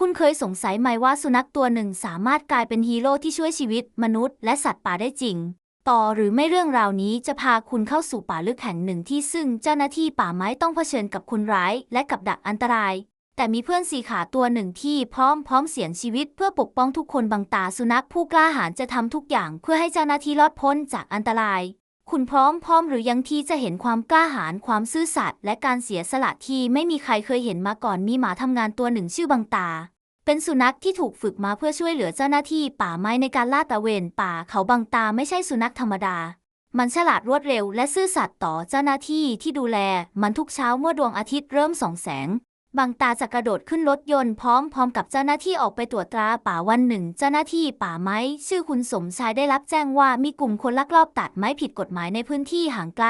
คุณเคยสงสัยไหมว่าสุนัขตัวหนึ่งสามารถกลายเป็นฮีโร่ที่ช่วยชีวิต มนุษย์และสัตว์ป่าได้จริง ต่อหรือไม่เรื่องราวนี้จะพาคุณเข้าสู่ป่าลึกแห่งหนึ่งที่ซึ่งเจ้าหน้าที่ป่าไม้ต้องเผชิญกับคนร้าย และกับดักอันตราย แต่มีเพื่อนสีขาตัวหนึ่งที่พร้อมพร้อมเสี่ยงชีวิตเพื่อปกป้องทุกคนบังตาสุนัขผู้กล้าหาญจะทำทุกอย่างเพื่อให้เจ้าหน้าที่รอดพ้นจากอันตราย คุณพร้อมพร้อมหรือยังที่จะเห็นความกล้าหาญความซื่อสัตย์และการเสียสละที่ไม่มีใครเคยเห็นมาก่อนมีหมาทำงานตัวหนึ่งชื่อบังตา เป็นสุนัขที่ถูกฝึกมาเพื่อช่วยเหลือเจ้าหน้าที่ป่าไม้ในการลาดตระเวนป่าเขาบังตาไม่ใช่สุนัขธรรมดา มันฉลาดรวดเร็วและซื่อสัตย์ต่อเจ้าหน้าที่ที่ดูแล มันทุกเช้าเมื่อดวงอาทิตย์เริ่มส่องแสง บางตาจะกระโดดขึ้นรถยนต์พร้อมพร้อมกับเจ้าหน้าที่ออกไปตรวจตราป่าวันหนึ่ง เจ้าหน้าที่ป่าไม้ ชื่อคุณสมชายได้รับแจ้งว่ามีกลุ่มคนลักลอบตัดไม้ผิดกฎหมายในพื้นที่ห่างไกล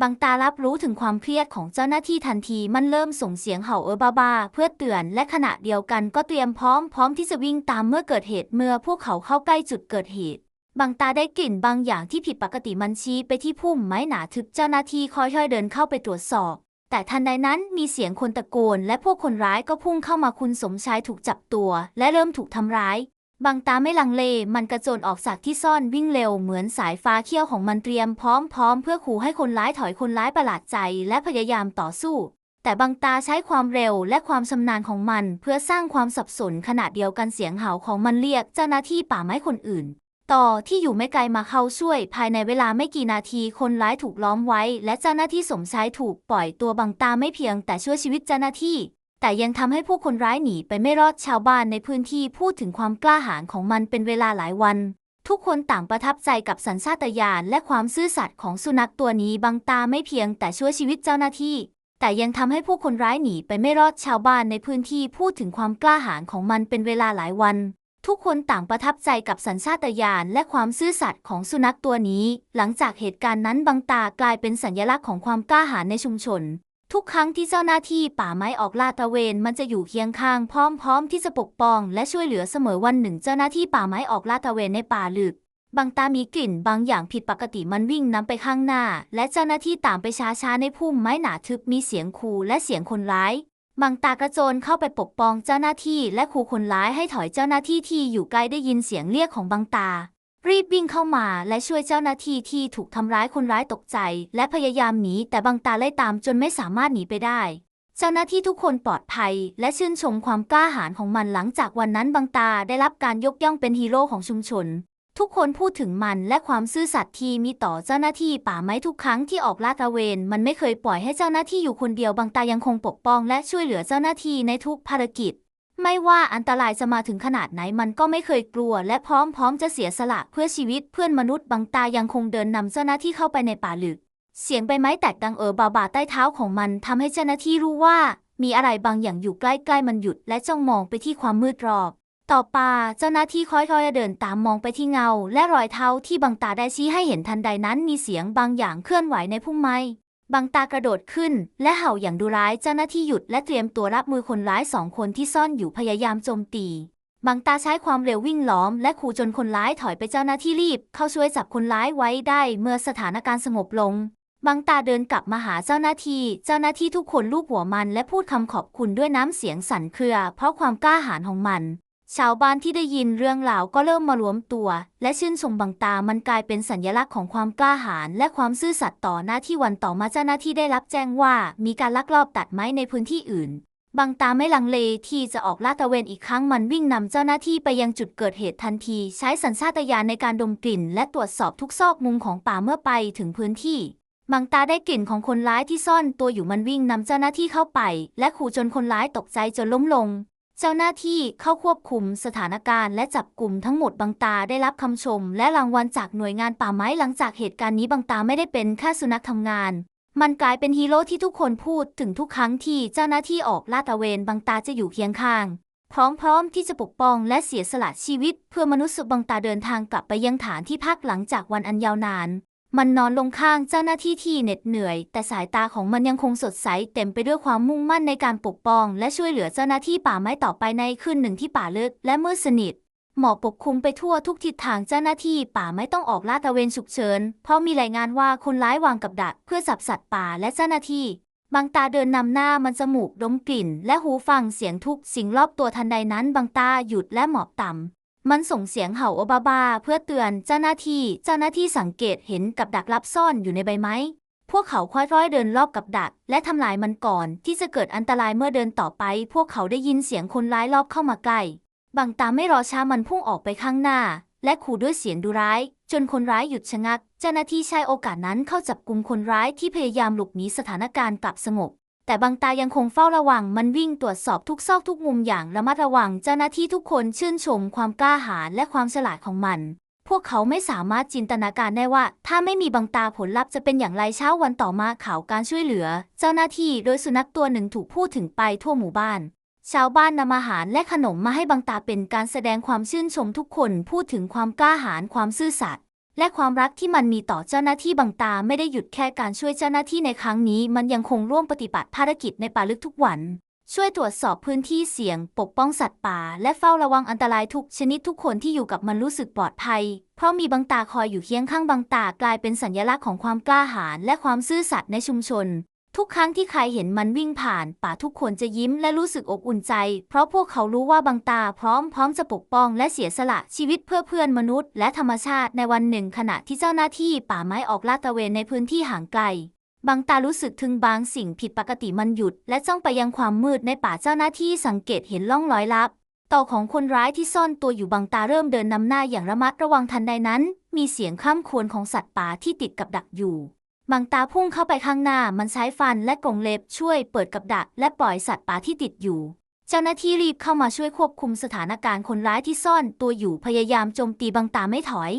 บางตารับรู้ถึงความเครียดของเจ้าหน้าที่ทันทีมันเริ่มส่งเสียงเห่าเออบาบาเพื่อเตือน และขณะเดียวกันก็เตรียมพร้อมพร้อมที่จะวิ่งตามเมื่อเกิดเหตุเมื่อพวกเขาเข้าใกล้จุดเกิดเหตุบางตาได้กลิ่นบางอย่างที่ผิดปกติมันชี้ไปที่พุ่มไม้หนาทึบเจ้าหน้าที่ค่อยๆเดินเข้าไปตรวจสอบ แต่ทันใดนั้นมีเสียงคนตะโกน และพวกคนร้ายก็พุ่งเข้ามาคุณสมชายถูกจับตัว และเริ่มถูกทำร้ายบางตาไม่ลังเล มันกระโจนออกจากที่ซ่อนวิ่งเร็วเหมือนสายฟ้าเขี้ยวของมันเตรียมพร้อมพร้อมเพื่อขู่ให้คนร้ายถอยคนร้ายประหลาดใจและพยายามต่อสู้ แต่บางตาใช้ความเร็วและความชำนาญของมัน เพื่อสร้างความสับสนขณะเดียวกันเสียงเห่าของมันเรียกเจ้าหน้าที่ป่าไม้คนอื่น ต่อที่อยู่ไม่ไกลมาเข้าช่วย ภายในเวลาไม่กี่นาทีคนร้ายถูกล้อมไว้ และเจ้าหน้าที่สมชายถูกปล่อยตัวบางตาไม่เพียงแต่ช่วยชีวิตเจ้าหน้าที่ แต่ยังทำให้ผู้คนร้ายหนีไปไม่รอดชาวบ้านในพื้นที่พูดถึงความกล้าหาญของมันเป็นเวลาหลายวัน ทุกคนต่างประทับใจกับสัญชาตญาณและความซื่อสัตย์ของสุนัขตัวนี้บางตาไม่เพียงแต่ช่วยชีวิตเจ้าหน้าที่ แต่ยังทำให้ผู้คนร้ายหนีไปไม่รอดชาวบ้านในพื้นที่พูดถึงความกล้าหาญของมันเป็นเวลาหลายวัน ทุกคนต่างประทับใจกับสัญชาตญาณและความซื่อสัตย์ของสุนัขตัวนี้ หลังจากเหตุการณ์นั้นบางตากลายเป็นสัญลักษณ์ของความกล้าหาญในชุมชน ทุกครั้งที่เจ้าหน้าที่ป่าไม้ออกลาดตระเวน มันจะอยู่เคียงข้างพร้อม ๆ ที่จะปกป้อง และช่วยเหลือเสมอวันหนึ่ง เจ้าหน้าที่ป่าไม้ออกลาดตระเวนในป่าลึกบางตามีกลิ่นบางอย่างผิดปกติมันวิ่งนำไปข้างหน้า และเจ้าหน้าที่ตามไปช้าๆในพุ่มไม้หนาทึบมีเสียงขู่และเสียงคนร้าย บางตากระโจนเข้าไปปกป้องเจ้าหน้าที่และขู่คนร้ายให้ถอยเจ้าหน้าที่ที่อยู่ใกล้ได้ยินเสียงเรียกของบางตา รีบวิ่งเข้ามาและช่วยเจ้าหน้าที่ที่ถูกทำร้ายคนร้ายตกใจ และพยายามหนีแต่บางตาไล่ตามจนไม่สามารถหนีไปได้เจ้าหน้าที่ทุกคนปลอดภัย และชื่นชมความกล้าหาญของมันหลังจากวันนั้นบางตาได้รับการยกย่องเป็นฮีโร่ของชุมชน ทุกคนพูดถึงมันและความซื่อสัตย์ที่มีต่อเจ้าหน้าที่ป่าไม้ทุกครั้งที่ออกลาดตระเวน มันไม่เคยปล่อยให้เจ้าหน้าที่อยู่คนเดียวบางตายังคงปกป้องและช่วยเหลือเจ้าหน้าที่ในทุกภารกิจ ไม่ว่าอันตรายจะมาถึงขนาดไหนมันก็ไม่เคยกลัว และพร้อมพร้อมจะเสียสละเพื่อชีวิตเพื่อนมนุษย์บางตายังคงเดินนำเจ้าหน้าที่เข้าไปในป่าลึก เสียงใบไม้แตกดังเออบาบาใต้เท้าของมันทำให้เจ้าหน้าที่รู้ว่า มีอะไรบางอย่างอยู่ใกล้ๆมันหยุด และจ้องมองไปที่ความมืดรอบ ต่อมาเจ้าหน้าที่ค่อยๆเดินตามมองไปที่เงา และรอยเท้าที่บางตาได้ชี้ให้เห็นทันใดนั้นมีเสียงบางอย่างเคลื่อนไหวในพุ่มไม้บางตากระโดดขึ้น และเห่าอย่างดุร้ายเจ้าหน้าที่หยุดและเตรียมตัวรับมือคนร้ายสองคนที่ซ่อนอยู่พยายามโจมตีบางตาใช้ความเร็ววิ่งล้อม และขู่จนคนร้ายถอยไปเจ้าหน้าที่รีบ เข้าช่วยจับคนร้ายไว้ได้เมื่อสถานการณ์สงบลงบางตาเดินกลับมาหาเจ้าหน้าที่ เจ้าหน้าที่ทุกคนลูบหัวมันและพูดคำขอบคุณด้วยน้ำเสียงสั่นเครือ เพราะความกล้าหาญของมัน ชาวบ้านที่ได้ยินเรื่องราก็เริ่มมารวมตัว และชื่นชมบางตา มันกลายเป็นสัญลักษณ์ของความกล้าหาญและความซื่อสัตย์ต่อหน้าที่วันต่อมาเจ้าหน้าที่ได้รับแจ้งว่า มีการลักลอบตัดไม้ในพื้นที่อื่นบางตาไม่ลังเลที่จะออกลาดตระเวนอีกครั้งมันวิ่งนำเจ้าหน้าที่ไปยังจุดเกิดเหตุทันที ใช้สัญชาตญาณในการดมกลิ่น และตรวจสอบทุกซอกมุมของป่าเมื่อไปถึงพื้นที่บางตาได้กลิ่นของคนร้ายที่ซ่อนตัวอยู่มันวิ่งนำเจ้าหน้าที่เข้าไป และขู่จนคนร้ายตกใจจนล้มลง เจ้าหน้าที่เข้าควบคุมสถานการณ์และจับกลุ่มทั้งหมดบางตาได้รับคำชม และรางวัลจากหน่วยงานป่าไม้หลังจากเหตุการณ์นี้บางตาไม่ได้เป็นแค่สุนัขทำงาน มันกลายเป็นฮีโร่ที่ทุกคนพูดถึงทุกครั้งที่เจ้าหน้าที่ออกลาดตระเวนบางตาจะอยู่เคียงข้าง พร้อมๆที่จะปกป้องและเสียสละชีวิต เพื่อมนุษย์บางตาเดินทางกลับไปยังฐานที่พักหลังจากวันอันยาวนาน มันนอนลงข้างเจ้าหน้าที่ที่เหน็ดเหนื่อย แต่สายตาของมันยังคงสดใสเต็มไปด้วยความมุ่งมั่นในการปกป้อง และช่วยเหลือเจ้าหน้าที่ป่าไม้ต่อไปในคืนหนึ่งที่ป่าลึกและมืดสนิทหมอกปกคลุมไปทั่วทุกทิศทางเจ้าหน้าที่ป่าไม่ต้องออกลาดตระเวนฉุกเฉิน เพราะมีรายงานว่าคนร้ายวางกับดักเพื่อจับสัตว์ป่าและเจ้าหน้าที่ บางตาเดินนำหน้ามันจมูกดมกลิ่น และหูฟังเสียงทุกสิ่งรอบตัวทันใดนั้นบางตาหยุดและหมอบต่ำ มันส่งเสียงเห่าโอบาบาเพื่อเตือนเจ้าหน้าที่เจ้าหน้าที่สังเกตเห็นกับดักลับซ่อนอยู่ในใบไม้ พวกเขาค่อยๆเดินรอบกับดัก และทำลายมันก่อนที่จะเกิดอันตรายเมื่อเดินต่อไป พวกเขาได้ยินเสียงคนร้ายรอบเข้ามาใกล้บางตาไม่รอช้ามันพุ่งออกไปข้างหน้า และขู่ด้วยเสียงดุร้าย จนคนร้ายหยุดชะงัก เจ้าหน้าที่ใช้โอกาสนั้นเข้าจับกลุ่มคนร้ายที่พยายามหลบหนีสถานการณ์กลับสงบ แต่บางตายังคงเฝ้าระวังมันวิ่งตรวจสอบทุกซอกทุกมุมอย่างระมัดระวังเจ้าหน้าที่ทุกคนชื่นชมความกล้าหาญและความฉลาดของมัน พวกเขาไม่สามารถจินตนาการได้ว่า ถ้าไม่มีบางตาผลลัพธ์จะเป็นอย่างไรเช้าวันต่อมาข่าวการช่วยเหลือ เจ้าหน้าที่โดยสุนัขตัวหนึ่งถูกพูดถึงไปทั่วหมู่บ้านชาวบ้านนำอาหารและขนมมาให้บางตาเป็นการแสดงความชื่นชมทุกคนพูดถึงความกล้าหาญความซื่อสัตย์ และความรักที่มันมีต่อเจ้าหน้าที่บางตาไม่ได้หยุดแค่การช่วยเจ้าหน้าที่ในครั้งนี้ มันยังคงร่วมปฏิบัติภารกิจในป่าลึกทุกวัน ช่วยตรวจสอบพื้นที่เสี่ยง ปกป้องสัตว์ป่า และเฝ้าระวังอันตรายทุกชนิดทุกคนที่อยู่กับมันรู้สึกปลอดภัย เพราะมีบางตาคอยอยู่เคียงข้างบางตากลายเป็นสัญลักษณ์ของความกล้าหาญและความซื่อสัตย์ในชุมชน ทุกครั้งที่ใครเห็นมันวิ่งผ่าน ป่าทุกคนจะยิ้มและรู้สึกอบอุ่นใจ เพราะพวกเขารู้ว่าบางตาพร้อมพร้อมจะปกป้องและเสียสละชีวิตเพื่อเพื่อนมนุษย์ และธรรมชาติในวันหนึ่ง ขณะที่เจ้าหน้าที่ป่าไม้ออกลาดตระเวนในพื้นที่ห่างไกลบางตารู้สึกถึงบางสิ่งผิดปกติมันหยุด และจ้องไปยังความมืดในป่าเจ้าหน้าที่สังเกตเห็นล่องรอยลับต่อของคนร้ายที่ซ่อนตัวอยู่บางตาเริ่มเดินนำหน้าอย่างระมัดระวังทันใดนั้น มีเสียงข้ามควรของสัตว์ป่าที่ติดกับดักอยู่ บางตาพุ่งเข้าไปข้างหน้ามันใช้ฟันและกรงเล็บช่วยเปิดกับดัก และปล่อยสัตว์ป่าที่ติดอยู่ เจ้าหน้าที่รีบเข้ามาช่วยควบคุมสถานการณ์คนร้ายที่ซ่อนตัวอยู่พยายามโจมตีบางตาไม่ถอย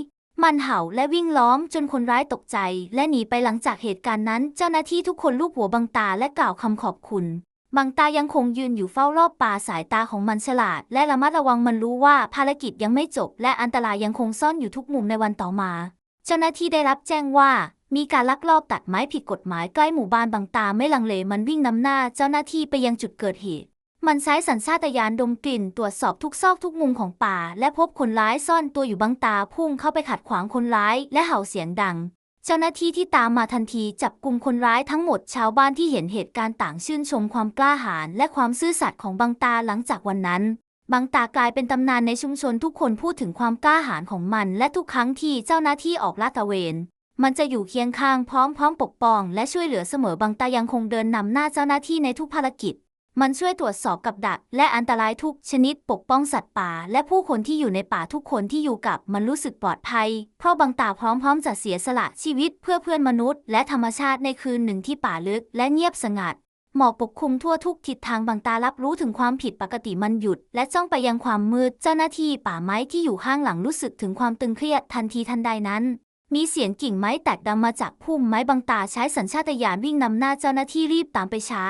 มันเห่าและวิ่งล้อมจนคนร้ายตกใจ และหนีไปหลังจากเหตุการณ์นั้น เจ้าหน้าที่ทุกคนลูบหัวบางตาและกล่าวคำขอบคุณบางตายังคงยืนอยู่เฝ้ารอบป่าสายตาของมันฉลาด และระมัดระวังมันรู้ว่าภารกิจยังไม่จบ และอันตรายยังคงซ่อนอยู่ทุกมุมในวันต่อมา เจ้าหน้าที่ได้รับแจ้งว่า มีการลักลอบตัดไม้ผิดกฎหมายใกล้หมู่บ้านบางตาไม่ลังเลมันวิ่งนำหน้าเจ้าหน้าที่ไปยังจุดเกิดเหตุ มันใช้สัญชาตญาณดมกลิ่นตรวจสอบทุกซอกทุกมุมของป่า และพบคนร้ายซ่อนตัวอยู่บางตาพุ่งเข้าไปขัดขวางคนร้ายและเห่าเสียงดัง เจ้าหน้าที่ที่ตามมาทันทีจับกลุ่มคนร้ายทั้งหมดชาวบ้านที่เห็นเหตุการณ์ต่างชื่นชมความกล้าหาญและความซื่อสัตย์ของบางตาหลังจากวันนั้นบางตากลายเป็นตำนานในชุมชนทุกคนพูดถึงความกล้าหาญของมัน และทุกครั้งที่เจ้าหน้าที่ออกลาดตระเวน มันจะอยู่เคียงข้างพร้อมพร้อมปกป้อง และช่วยเหลือเสมอบางตายังคงเดินนำหน้าเจ้าหน้าที่ในทุกภารกิจ มันช่วยตรวจสอบกับดัก และอันตรายทุกชนิดปกป้องสัตว์ป่า และผู้คนที่อยู่ในป่าทุกคนที่อยู่กับมันรู้สึกปลอดภัย เพราะบางตาพร้อมๆ จะเสียสละชีวิตเพื่อเพื่อนมนุษย์ และธรรมชาติในคืนหนึ่งที่ป่าลึก และเงียบสงัดหมอกปกคลุมทั่วทุกทิศทางบางตารับรู้ถึงความผิดปกติมันหยุด และจ้องไปยังความมืด เจ้าหน้าที่ป่าไม้ที่อยู่ข้างหลังรู้สึกถึงความตึงเครียดทันทีทันใดนั้น มีเสียงกิ่งไม้แตกดังมาจากพุ่มไม้บางตาใช้สัญชาตญาณวิ่งนำหน้าเจ้าหน้าที่รีบตามไปช้า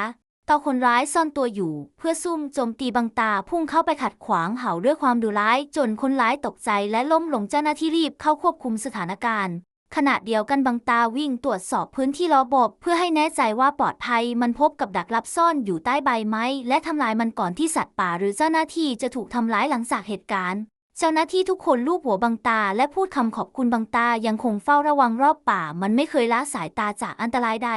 ต่อคนร้ายซ่อนตัวอยู่ เพื่อซุ่มโจมตีบางตาพุ่งเข้าไปขัดขวางเห่าด้วยความดุร้าย จนคนร้ายตกใจและล้มลงเจ้าหน้าที่รีบเข้าควบคุมสถานการณ์ขณะเดียวกันบางตาวิ่งตรวจสอบพื้นที่รอบๆเพื่อให้แน่ใจว่าปลอดภัยมันพบกับดักลับซ่อนอยู่ใต้ใบไม้ และทำลายมันก่อนที่สัตว์ป่าหรือเจ้าหน้าที่จะถูกทำร้ายหลังจากเหตุการณ์ เจ้าหน้าที่ทุกคนลูบหัวบางตา และพูดคำขอบคุณบางตายังคงเฝ้าระวังรอบป่า มันไม่เคยละสายตาจากอันตรายใด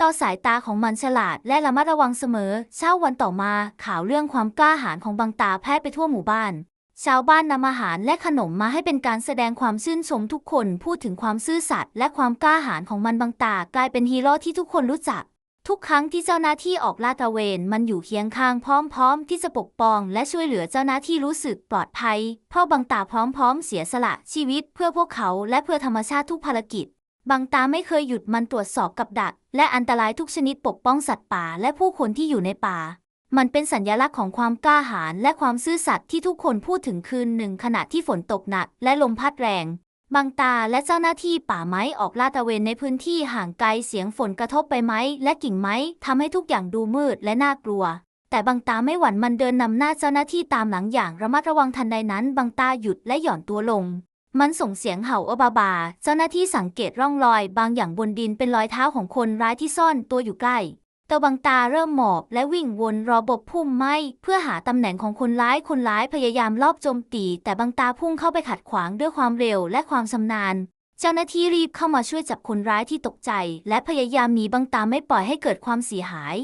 ต่อสายตาของมันฉลาดและระมัดระวังเสมอ เช้าวันต่อมาข่าวเรื่องความกล้าหาญของบางตาแพร่ไปทั่วหมู่บ้าน ชาวบ้านนำอาหารและขนมมาให้เป็นการแสดงความชื่นชมทุกคนพูดถึงความซื่อสัตย์และความกล้าหาญของมันบางตากลายเป็นฮีโร่ที่ทุกคนรู้จัก ทุกครั้งที่เจ้าหน้าที่ออกลาดตระเวนมันอยู่เคียงข้างพร้อม ๆ ที่จะปกป้องและช่วยเหลือเจ้าหน้าที่รู้สึกปลอดภัย เพราะบางตาพร้อม ๆ เสียสละชีวิตเพื่อพวกเขาและเพื่อธรรมชาติทุกภารกิจ บางตาไม่เคยหยุดมันตรวจสอบกับดัก และอันตรายทุกชนิดปกป้องสัตว์ป่าและผู้คนที่อยู่ในป่า มันเป็นสัญลักษณ์ของความกล้าหาญและความซื่อสัตย์ที่ทุกคนพูดถึงคืนหนึ่งขณะที่ฝนตกหนักและลมพัดแรง บางตาและเจ้าหน้าที่ป่าไม้ออกลาดตระเวนในพื้นที่ห่างไกลเสียงฝนกระทบใบไม้และกิ่งไม้ทำให้ทุกอย่างดูมืดและน่ากลัว แต่บางตาไม่หวั่นมันเดินนำหน้าเจ้าหน้าที่ตามหลังอย่างระมัดระวังทันใดนั้นบางตาหยุดและหย่อนตัวลง มันส่งเสียงเห่าอบาบา เจ้าหน้าที่สังเกตร่องรอย บางอย่างบนดินเป็นรอยเท้าของคนร้ายที่ซ่อนตัวอยู่ใกล้ ต่บางตาเริ่มหมอบและวิ่งวนรอบบพุ่มไม้เพื่อหาตำแหน่งของคนร้ายคนร้ายพยายามลอบโจมตี แต่บางตาพุ่งเข้าไปขัดขวางด้วยความเร็วและความชำนาญ เจ้าหน้าที่รีบเข้ามาช่วยจับคนร้ายที่ตกใจ และพยายามหนีบังตาไม่ปล่อยให้เกิดความเสียหาย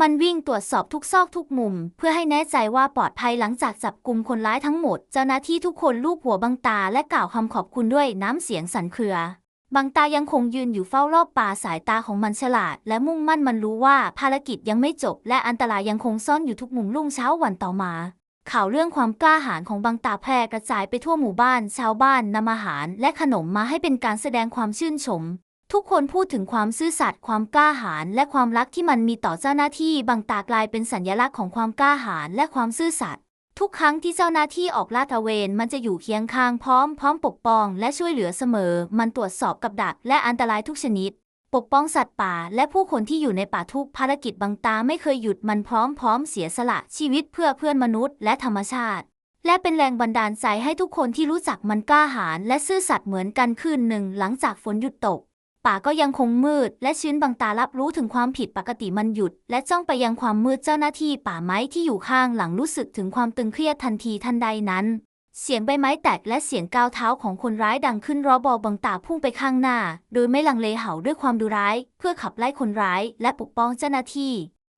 มันวิ่งตรวจสอบทุกซอกทุกมุม เพื่อให้แน่ใจว่าปลอดภัยหลังจากจับกลุ่มคนร้ายทั้งหมด เจ้าหน้าที่ทุกคนลูบหัวบังตาและกล่าวคำขอบคุณด้วยน้ำเสียงสั่นเครือ บังตายังคงยืนอยู่เฝ้ารอบป่าสายตาของมันฉลาด และมุ่งมั่นมันรู้ว่าภารกิจยังไม่จบ และอันตรายยังคงซ่อนอยู่ทุกมุมรุ่งเช้าวันต่อมา ข่าวเรื่องความกล้าหาญของบังตาแพร่กระจายไปทั่วหมู่บ้าน ชาวบ้านนำอาหารและขนมมาให้เป็นการแสดงความชื่นชม ทุกคนพูดถึงความซื่อสัตย์ความกล้าหาญและความรักที่มันมีต่อเจ้าหน้าที่บังตากลายเป็นสัญลักษณ์ของความกล้าหาญและความซื่อสัตย์ ทุกครั้งที่เจ้าหน้าที่ออกลาดตระเวนมันจะอยู่เคียงข้างพร้อมพร้อมปกป้องและช่วยเหลือเสมอ มันตรวจสอบกับดักและอันตรายทุกชนิด ปกป้องสัตว์ป่าและผู้คนที่อยู่ในป่าทุกภารกิจบังตาไม่เคยหยุดมันพร้อมพร้อมเสียสละชีวิตเพื่อเพื่อนมนุษย์และธรรมชาติ และเป็นแรงบันดาลใจให้ทุกคนที่รู้จักมันกล้าหาญและซื่อสัตย์เหมือนกันคืนหนึ่งหลังจากฝนหยุดตก ป่าก็ยังคงมืด และชื้นบางตารับรู้ถึงความผิดปกติมันหยุด และจ้องไปยังความมืดเจ้าหน้าที่ป่าไม้ที่อยู่ข้างหลังรู้สึกถึงความตึงเครียดทันทีทันใดนั้น เสียงใบไม้แตกและเสียงก้าวเท้าของคนร้ายดังขึ้นรอบอบางตาพุ่งไปข้างหน้า โดยไม่ลังเลเห่าด้วยความดุร้าย เพื่อขับไล่คนร้าย และปกป้องเจ้าหน้าที่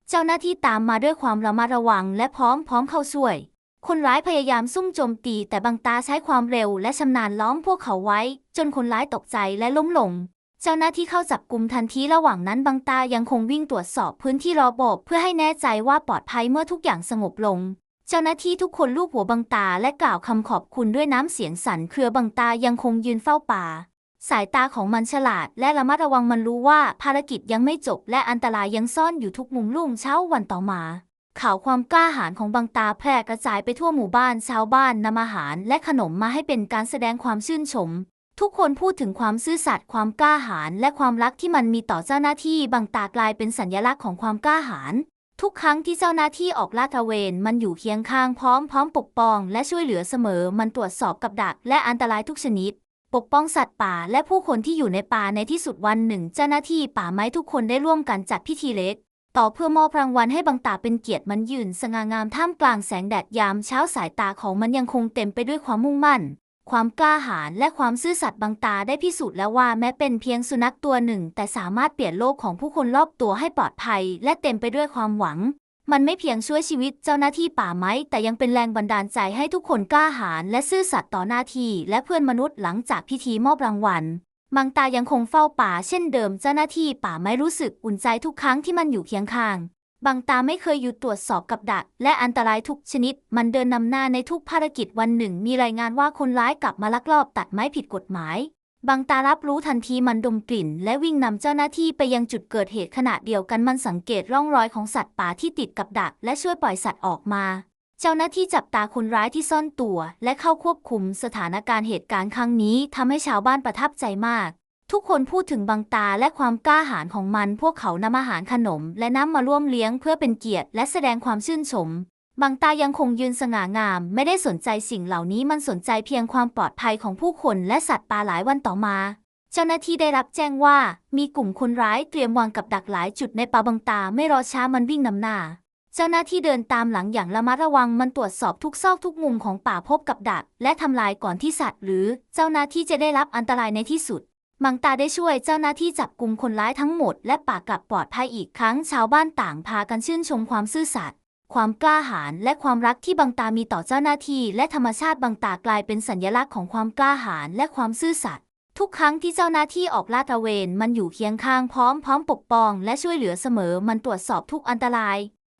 เจ้าหน้าที่ตามมาด้วยความระมัดระวัง และพร้อมพร้อมเข้าช่วยคนร้ายพยายามซุ่มโจมตีแต่บางตาใช้ความเร็วและชำนาญล้อมพวกเขาไว้ จนคนร้ายตกใจและล้มลง เจ้าหน้าที่เข้าจับกลุ่มทันทีระหว่างนั้นบางตายังคงวิ่งตรวจสอบพื้นที่รอบบเพื่อให้แน่ใจว่าปลอดภัยเมื่อทุกอย่างสงบลง เจ้าหน้าที่ทุกคนลูบหัวบังตาและกล่าวคำขอบคุณด้วยน้ำเสียงสั่นเครือบังตายังคงยืนเฝ้าป่า สายตาของมันฉลาดและระมัดระวังมันรู้ว่าภารกิจยังไม่จบและอันตรายยังซ่อนอยู่ทุกมุมลุ่งเช้าวันต่อมาข่าวความกล้าหาญของบังตาแพร่กระจายไปทั่วหมู่บ้านชาวบ้านนำอาหารและขนมมาให้เป็นการแสดงความชื่นชม ทุกคนพูดถึงความซื่อสัตย์ความกล้าหาญและความรักที่มันมีต่อเจ้าหน้าที่บางตากลายเป็นสัญลักษณ์ของความกล้าหาญทุกครั้งที่เจ้าหน้าที่ออกลาดตระเวนมันอยู่เคียงข้างพร้อมพร้อมปกป้อง และช่วยเหลือเสมอ มันตรวจสอบกับดัก และอันตรายทุกชนิด ปกป้องสัตว์ป่า และผู้คนที่อยู่ในป่าในที่สุดวันหนึ่ง เจ้าหน้าที่ป่าไม้ทุกคนได้ร่วมกันจัดพิธีเล็ก ต่อเพื่อมอบรางวัลให้บางตาเป็นเกียรติมันยืนสง่างามท่ามกลางแสงแดดยามเช้าสายตาของมันยังคงเต็มไปด้วยความมุ่งมั่น ความกล้าหาญและความซื่อสัตย์บางตาได้พิสูจน์แล้วว่าแม้เป็นเพียงสุนัขตัวหนึ่ง แต่สามารถเปลี่ยนโลกของผู้คนรอบตัวให้ปลอดภัย และเต็มไปด้วยความหวัง มันไม่เพียงช่วยชีวิตเจ้าหน้าที่ป่าไม้ แต่ยังเป็นแรงบันดาลใจให้ทุกคนกล้าหาญและซื่อสัตย์ต่อหน้าที่ และเพื่อนมนุษย์หลังจากพิธีมอบรางวัลมังตายังคงเฝ้าป่าเช่นเดิมเจ้าหน้าที่ป่าไม้รู้สึกอุ่นใจทุกครั้งที่มันอยู่เคียงข้าง บางตาไม่เคยหยุดตรวจสอบกับดัก และอันตรายทุกชนิด มันเดินนำหน้าในทุกภารกิจวันหนึ่ง มีรายงานว่าคนร้ายกลับมาลักลอบตัดไม้ผิดกฎหมาย บางตารับรู้ทันทีมันดมกลิ่น และวิ่งนำเจ้าหน้าที่ไปยังจุดเกิดเหตุขณะเดียวกันมันสังเกตร่องรอยของสัตว์ป่าที่ติดกับดัก และช่วยปล่อยสัตว์ออกมา เจ้าหน้าที่จับตาคนร้ายที่ซ่อนตัว และเข้าควบคุมสถานการณ์เหตุการณ์ครั้งนี้ทำให้ชาวบ้านประทับใจมาก ทุกคนพูดถึงบางตาและความกล้าหาญของมัน พวกเขานำอาหารขนม และน้ำมาร่วมเลี้ยงเพื่อเป็นเกียรติ และแสดงความชื่นชม บางตายังคงยืนสง่างาม ไม่ได้สนใจสิ่งเหล่านี้มันสนใจเพียงความปลอดภัยของผู้คนและสัตว์ป่าหลายวันต่อมา เจ้าหน้าที่ได้รับแจ้งว่า มีกลุ่มคนร้ายเตรียมวางกับดักหลายจุดในป่าบางตาไม่รอช้ามันวิ่งนำหน้า เจ้าหน้าที่เดินตามหลังอย่างระมัดระวังมันตรวจสอบทุกซอกทุกมุมของป่าพบกับดัก และทำลายก่อนที่สัตว์ หรือเจ้าหน้าที่จะได้รับอันตรายในที่สุด มังตาได้ช่วยเจ้าหน้าที่จับกลุ่มคนร้ายทั้งหมด และป่ากลับปลอดภัยอีกครั้งชาวบ้านต่างพากันชื่นชมความซื่อสัตย์ความกล้าหาญและความรักที่บังตามีต่อเจ้าหน้าที่ และธรรมชาติบังตากลายเป็นสัญลักษณ์ของความกล้าหาญและความซื่อสัตย์ทุกครั้งที่เจ้าหน้าที่ออกลาดตระเวน มันอยู่เคียงข้างพร้อมพร้อมปกป้อง และช่วยเหลือเสมอ มันตรวจสอบทุกอันตราย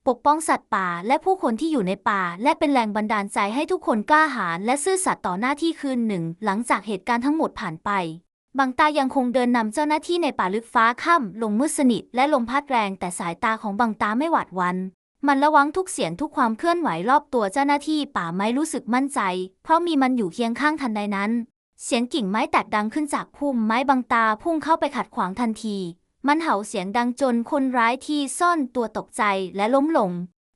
ปกป้องสัตว์ป่า และผู้คนที่อยู่ในป่า และเป็นแรงบันดาลใจให้ทุกคนกล้าหาญและซื่อสัตย์ต่อหน้าที่คืนหนึ่ง หลังจากเหตุการณ์ทั้งหมดผ่านไป บางตายังคงเดินนำเจ้าหน้าที่ในป่าลึกฟ้าค่ำลงมืดสนิทและลมพัดแรงแต่สายตาของบางตาไม่หวาดหวัน มันระวังทุกเสียงทุกความเคลื่อนไหวรอบตัวเจ้าหน้าที่ป่าไม้รู้สึกมั่นใจ เพราะมีมันอยู่เคียงข้างทันใดนั้น เสียงกิ่งไม้แตกดังขึ้นจากพุ่มไม้บางตาพุ่งเข้าไปขัดขวางทันที มันเห่าเสียงดังจนคนร้ายที่ซ่อนตัวตกใจและล้มลง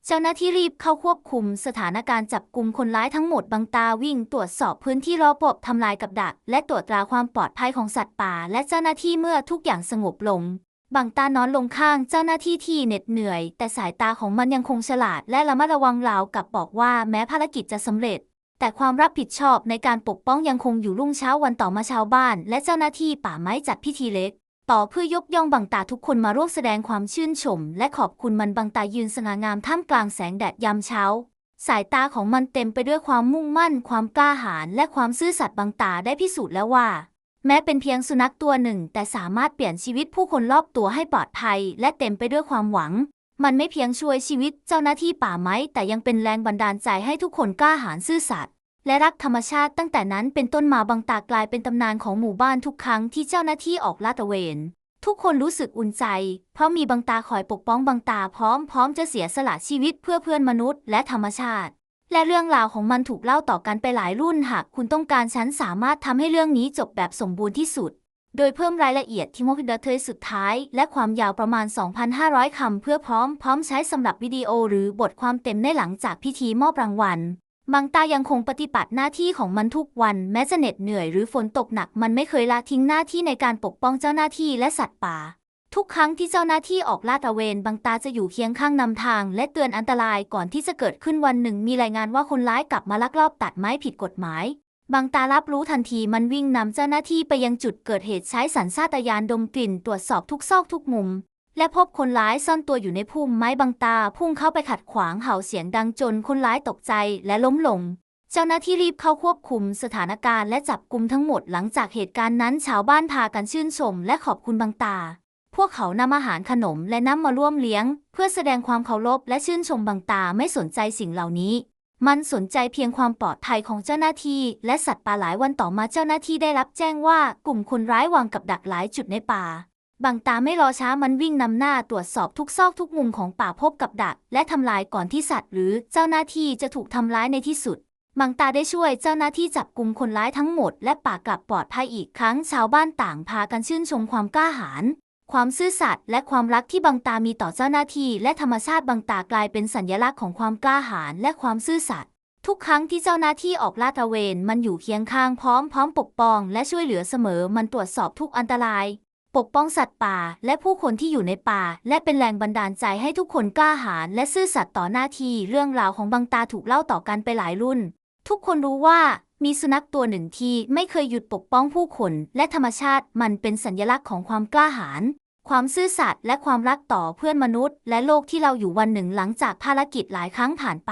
เจ้าหน้าที่รีบเข้าควบคุมสถานการณ์จับกลุ่มคนร้ายทั้งหมดบางตาวิ่งตรวจสอบพื้นที่รอบๆทำลายกับดัก และตรวจตราความปลอดภัยของสัตว์ป่า และเจ้าหน้าที่เมื่อทุกอย่างสงบลงบางตานอนลงข้างเจ้าหน้าที่ที่เหน็ดเหนื่อย แต่สายตาของมันยังคงฉลาด และระมัดระวังราวกับบอกว่าแม้ภารกิจจะสำเร็จ แต่ความรับผิดชอบในการปกป้องยังคงอยู่รุ่งเช้าวันต่อมาชาวบ้าน และเจ้าหน้าที่ป่าไม้จัดพิธีเล็ก ต่อเพื่อยกย่องบังตาทุกคนมาร่วมแสดงความชื่นชม และขอบคุณมันบังตายืนสง่างามท่ามกลางแสงแดดยามเช้า สายตาของมันเต็มไปด้วยความมุ่งมั่น ความกล้าหาญและความซื่อสัตย์บังตาได้พิสูจน์แล้วว่า แม้เป็นเพียงสุนัขตัวหนึ่ง แต่สามารถเปลี่ยนชีวิตผู้คนรอบตัวให้ปลอดภัย และเต็มไปด้วยความหวัง มันไม่เพียงช่วยชีวิตเจ้าหน้าที่ป่าไม้แต่ยังเป็นแรงบันดาลใจให้ทุกคนกล้าหาญซื่อสัตย์ และรักธรรมชาติตั้งแต่นั้นเป็นต้นมาบังตากลายเป็นตำนานของหมู่บ้านทุกครั้งที่เจ้าหน้าที่ออกลาดตระเวน ทุกคนรู้สึกอุ่นใจ เพราะมีบังตาคอยปกป้องบังตาพร้อมพร้อมจะเสียสละชีวิตเพื่อเพื่อนมนุษย์และธรรมชาติ และเรื่องราวของมันถูกเล่าต่อกันไปหลายรุ่นหากคุณต้องการฉันสามารถทำให้เรื่องนี้จบแบบสมบูรณ์ที่สุด โดยเพิ่มรายละเอียดที่มอคิดเทยสุดท้าย และความยาวประมาณ 2,500คำเพื่อพร้อมพร้อมใช้สำหรับวิดีโอหรือบทความเต็มในหลังจากพิธีมอบรางวัล บังตายังคงปฏิบัติหน้าที่ของมันทุกวัน แม้จะเหน็ดเหนื่อยหรือฝนตกหนักมันไม่เคยละทิ้งหน้าที่ในการปกป้องเจ้าหน้าที่และสัตว์ป่า ทุกครั้งที่เจ้าหน้าที่ออกลาดตระเวนบังตาจะอยู่เคียงข้างนำทาง และเตือนอันตรายก่อนที่จะเกิดขึ้นวันหนึ่ง มีรายงานว่าคนร้ายกลับมาลักลอบตัดไม้ผิดกฎหมายบังตารับรู้ทันทีมันวิ่งนำเจ้าหน้าที่ไปยังจุดเกิดเหตุใช้สัญชาตญาณดมกลิ่นตรวจสอบทุกซอกทุกมุม และพบคนร้ายซ่อนตัวอยู่ในพุ่มไม้บังตา พุ่งเข้าไปขัดขวางเห่าเสียงดังจนคนร้ายตกใจและล้มลง เจ้าหน้าที่รีบเข้าควบคุมสถานการณ์และจับกลุ่มทั้งหมดหลังจากเหตุการณ์นั้นชาวบ้านพากันชื่นชมและขอบคุณบังตา พวกเขานำอาหารขนมและน้ำมาร่วมเลี้ยง เพื่อแสดงความเคารพและชื่นชมบังตาไม่สนใจสิ่งเหล่านี้มันสนใจเพียงความปลอดภัยของเจ้าหน้าที่ และสัตว์ป่าหลายวันต่อมาเจ้าหน้าที่ได้รับแจ้งว่ากลุ่มคนร้ายวางกับดักหลายจุดในป่า บังตาไม่รอช้ามันวิ่งนำหน้าตรวจสอบทุกซอกทุกมุมของป่าพบกับดัก และทำลายก่อนที่สัตว์ หรือเจ้าหน้าที่จะถูกทำร้ายในที่สุดบังตาได้ช่วยเจ้าหน้าที่จับกลุ่มคนร้ายทั้งหมด และป่ากลับปลอดภัยอีกครั้งชาวบ้านต่างพากันชื่นชมความกล้าหาญความซื่อสัตย์และความรักที่บังตามีต่อเจ้าหน้าที่และธรรมชาติบังตากลายเป็นสัญลักษณ์ของความกล้าหาญและความซื่อสัตย์ทุกครั้งที่เจ้าหน้าที่ออกลาดตระเวน มันอยู่เคียงข้างพร้อมพร้อมปกป้อง และช่วยเหลือเสมอมันตรวจสอบทุกอันตราย ปกป้องสัตว์ป่าและผู้คนที่อยู่ในป่า และเป็นแรงบันดาลใจให้ทุกคนกล้าหาญและซื่อสัตย์ต่อหน้าที่เรื่องราวของบังตาถูกเล่าต่อกันไปหลายรุ่น ทุกคนรู้ว่ามีสุนัขตัวหนึ่งที่ไม่เคยหยุดปกป้องผู้คนและธรรมชาติมันเป็นสัญลักษณ์ของความกล้าหาญความซื่อสัตย์และความรักต่อเพื่อนมนุษย์ และโลกที่เราอยู่วันหนึ่งหลังจากภารกิจหลายครั้งผ่านไป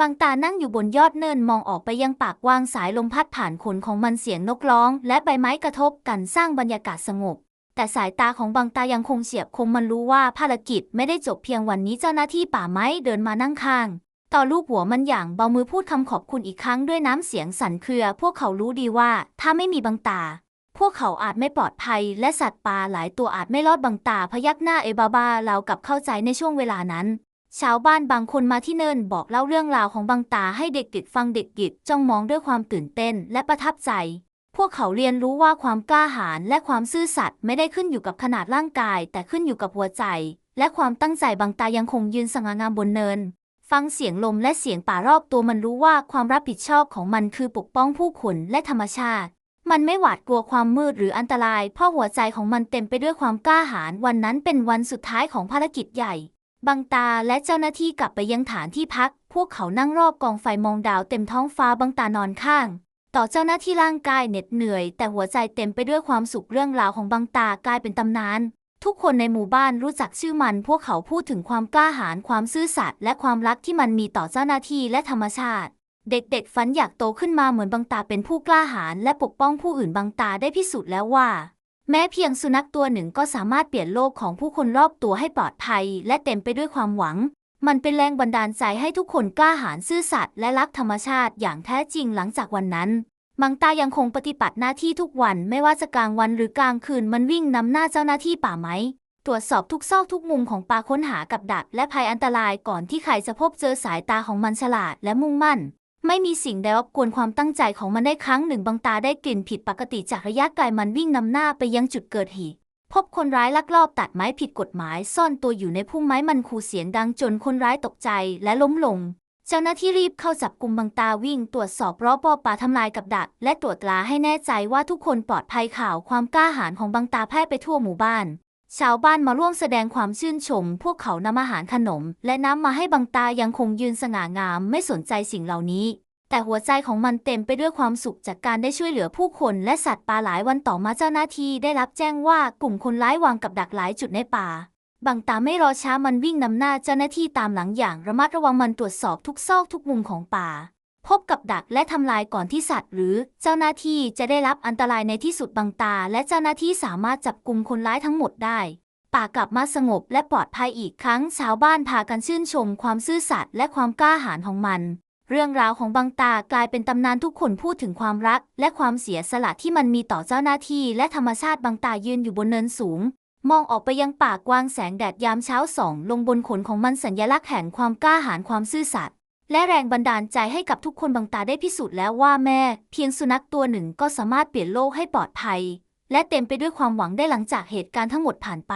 บางตานั่งอยู่บนยอดเนินมองออกไปยังปากกวางสายลมพัดผ่านขนของมันเสียงนกร้อง และใบไม้กระทบกันสร้างบรรยากาศสงบ แต่สายตาของบางตายังคงเฉียบคมมันรู้ว่าภารกิจไม่ได้จบเพียงวันนี้เจ้าหน้าที่ป่าไม้เดินมานั่งข้าง ต่อลูกหัวมันอย่างเบามือพูดคำขอบคุณอีกครั้งด้วยน้ำเสียงสั่นเครือ พวกเขารู้ดีว่าถ้าไม่มีบางตา พวกเขาอาจไม่ปลอดภัย และสัตว์ป่าหลายตัวอาจไม่รอดบางตาพยักหน้าเอบาบาเรากับเข้าใจในช่วงเวลานั้นชาวบ้านบางคนมาที่เนินบอกเล่าเรื่องราวของบางตาให้เด็กๆฟังเด็กๆจ้องมองด้วยความตื่นเต้นและประทับใจ พวกเขาเรียนรู้ว่าความกล้าหาญและความซื่อสัตย์ไม่ได้ขึ้นอยู่กับขนาดร่างกาย แต่ขึ้นอยู่กับหัวใจ และความตั้งใจบางตายังคงยืนสง่างามบนเนิน ฟังเสียงลมและเสียงป่ารอบตัวมันรู้ว่าความรับผิดชอบของมันคือปกป้องผู้คนและธรรมชาติ มันไม่หวาดกลัวความมืดหรืออันตราย เพราะหัวใจของมันเต็มไปด้วยความกล้าหาญวันนั้นเป็นวันสุดท้ายของภารกิจใหญ่บังตาและเจ้าหน้าที่กลับไปยังฐานที่พัก พวกเขานั่งรอบกองไฟมองดาวเต็มท้องฟ้าบังตานอนข้าง ต่อเจ้าหน้าที่ร่างกายเหน็ดเหนื่อย แต่หัวใจเต็มไปด้วยความสุขเรื่องราวของบังตากลายเป็นตำนาน ทุกคนในหมู่บ้านรู้จักชื่อมัน พวกเขาพูดถึงความกล้าหาญความซื่อสัตย์และความรักที่มันมีต่อเจ้าหน้าที่และธรรมชาติ เด็กๆฝันอยากโตขึ้นมาเหมือนบังตาเป็นผู้กล้าหาญและปกป้องผู้อื่นบังตาได้พิสูจน์แล้วว่า แม้เพียงสุนัขตัวหนึ่งก็สามารถเปลี่ยนโลกของผู้คนรอบตัวให้ปลอดภัย และเต็มไปด้วยความหวัง มันเป็นแรงบันดาลใจให้ทุกคนกล้าหาญซื่อสัตย์และรักธรรมชาติอย่างแท้จริงหลังจากวันนั้น มังตายังคงปฏิบัติหน้าที่ทุกวันไม่ว่าจะกลางวันหรือกลางคืนมันวิ่งนำหน้าเจ้าหน้าที่ป่าไม้ตรวจสอบทุกซอกทุกมุมของป่าค้นหากับดักและภัยอันตรายก่อนที่ใครจะพบเจอสายตาของมันฉลาดและมุ่งมั่น ไม่มีสิ่งใดรบกวนความตั้งใจของมันได้ครั้งหนึ่งบางตาได้กลิ่นผิดปกติจากระยะไกลมันวิ่งนำหน้าไปยังจุดเกิดเหตุ พบคนร้ายลักลอบตัดไม้ผิดกฎหมายซ่อนตัวอยู่ในพุ่มไม้มันขู่เสียงดังจนคนร้ายตกใจและล้มลง เจ้าหน้าที่รีบเข้าจับกลุ่มบางตาวิ่งตรวจสอบรอบป่าทำลายกับดัก และตรวจตราให้แน่ใจว่าทุกคนปลอดภัยข่าวความกล้าหาญของบางตาแพร่ไปทั่วหมู่บ้าน ชาวบ้านมาร่วมแสดงความชื่นชม พวกเขานำอาหารขนม และน้ำมาให้บางตายังคงยืนสง่างามไม่สนใจสิ่งเหล่านี้ แต่หัวใจของมันเต็มไปด้วยความสุขจากการได้ช่วยเหลือผู้คนและสัตว์ป่าหลายวันต่อมาเจ้าหน้าที่ได้รับแจ้งว่ากลุ่มคนร้ายวางกับดักหลายจุดในป่าบางตาไม่รอช้ามันวิ่งนำหน้าเจ้าหน้าที่ตามหลังอย่างระมัดระวังมันตรวจสอบทุกซอกทุกมุมของป่า พบกับดักและทำลายก่อนที่สัตว์ หรือเจ้าหน้าที่จะได้รับอันตรายในที่สุดบางตา และเจ้าหน้าที่สามารถจับกลุ่มคนร้ายทั้งหมดได้ ป่ากลับมาสงบและปลอดภัยอีกครั้งชาวบ้านพากันชื่นชมความซื่อสัตย์และความกล้าหาญของมัน เรื่องราวของบางตากลายเป็นตำนานทุกคนพูดถึงความรัก และความเสียสละที่มันมีต่อเจ้าหน้าที่ และธรรมชาติบางตายืนอยู่บนเนินสูง มองออกไปยังป่ากว้างแสงแดดยามเช้าส่อง ลงบนขนของมันสัญลักษณ์แห่งความกล้าหาญความซื่อสัตย์และแรงบันดาลใจให้กับทุกคนบางตาได้พิสูจน์แล้วว่าแม่ เพียงสุนัขตัวหนึ่งก็สามารถเปลี่ยนโลกให้ปลอดภัย และเต็มไปด้วยความหวังได้หลังจากเหตุการณ์ทั้งหมดผ่านไป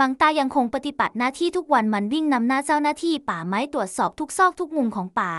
บางตายังคงปฏิบัติหน้าที่ทุกวันมันวิ่งนำหน้าเจ้าหน้าที่ป่าไม้ตรวจสอบทุกซอกทุกมุมของป่า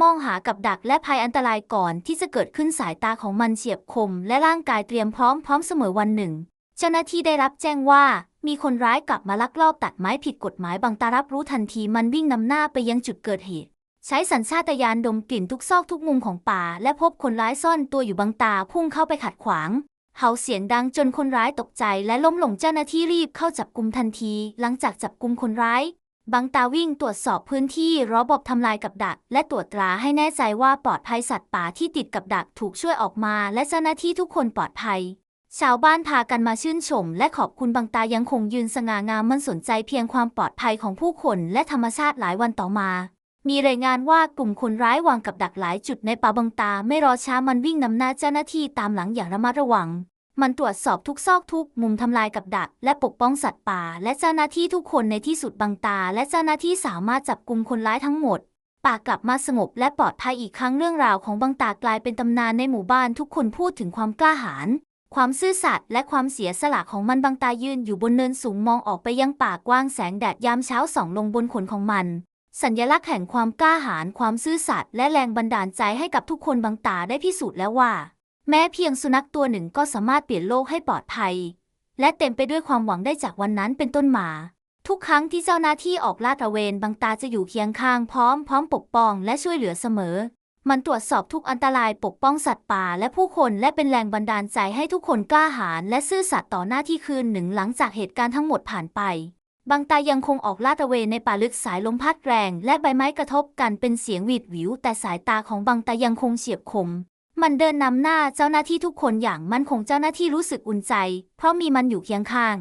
มองหากับดักและภัยอันตรายก่อนที่จะเกิดขึ้นสายตาของมันเฉียบคม และร่างกายเตรียมพร้อมพร้อมเสมอวันหนึ่ง เจ้าหน้าที่ได้รับแจ้งว่า มีคนร้ายกลับมาลักลอบตัดไม้ผิดกฎหมายบางตารับรู้ทันทีมันวิ่งนำหน้าไปยังจุดเกิดเหตุ ใช้สัญชาตญาณดมกลิ่นทุกซอกทุกมุมของป่า และพบคนร้ายซ่อนตัวอยู่บางตาพุ่งเข้าไปขัดขวางเห่าเสียงดังจนคนร้ายตกใจและล้มลงเจ้าหน้าที่รีบเข้าจับกุมทันที หลังจากจับกุมคนร้าย บางตาวิ่งตรวจสอบพื้นที่รอบบทำลายกับดัก และตรวจตราให้แน่ใจว่าปลอดภัยสัตว์ป่าที่ติดกับดักถูกช่วยออกมา และเจ้าหน้าที่ทุกคนปลอดภัย ชาวบ้านพากันมาชื่นชม และขอบคุณบางตายังคงยืนสง่างามมันสนใจเพียงความปลอดภัยของผู้คนและธรรมชาติหลายวันต่อมา มีรายงานว่ากลุ่มคนร้ายวางกับดักหลายจุดในป่าบางตาไม่รอช้ามันวิ่งนำหน้าเจ้าหน้าที่ตามหลังอย่างระมัดระวัง มันตรวจสอบทุกซอกทุกมุมทำลายกับดัก และปกป้องสัตว์ป่า และเจ้าหน้าที่ทุกคนในที่สุดบางตา และเจ้าหน้าที่สามารถจับกลุ่มคนร้ายทั้งหมด ป่ากลับมาสงบและปลอดภัยอีกครั้งเรื่องราวของบางตากลายเป็นตำนานในหมู่บ้านทุกคนพูดถึงความกล้าหาญความซื่อสัตย์และความเสียสละของมันบางตายืนอยู่บนเนินสูงมองออกไปยังป่ากว้างแสงแดดยามเช้าส่องลงบนขนของมัน สัญลักษณ์แห่งความกล้าหาญความซื่อสัตย์และแรงบันดาลใจให้กับทุกคนบางตาได้พิสูจน์แล้วว่า แม้เพียงสุนัขตัวหนึ่งก็สามารถเปลี่ยนโลกให้ปลอดภัย และเต็มไปด้วยความหวังได้จากวันนั้นเป็นต้นมา ทุกครั้งที่เจ้าหน้าที่ออกลาดตระเวนบางตาจะอยู่เคียงข้างพร้อมพร้อมปกป้องและช่วยเหลือเสมอ มันตรวจสอบทุกอันตรายปกป้องสัตว์ป่าและผู้คนและเป็นแรงบันดาลใจให้ทุกคนกล้าหาญและซื่อสัตย์ต่อหน้าที่คืนหนึ่งหลังจากเหตุการณ์ทั้งหมดผ่านไปบางตายังคงออกลาดตระเวนในป่าลึกสายลมพัดแรง และใบไม้กระทบกันเป็นเสียงหวีดหวิว แต่สายตาของบางตายังคงเฉียบคม มันเดินนำหน้าเจ้าหน้าที่ทุกคนอย่างมั่นคงเจ้าหน้าที่รู้สึกอุ่นใจ เพราะมีมันอยู่เคียงข้าง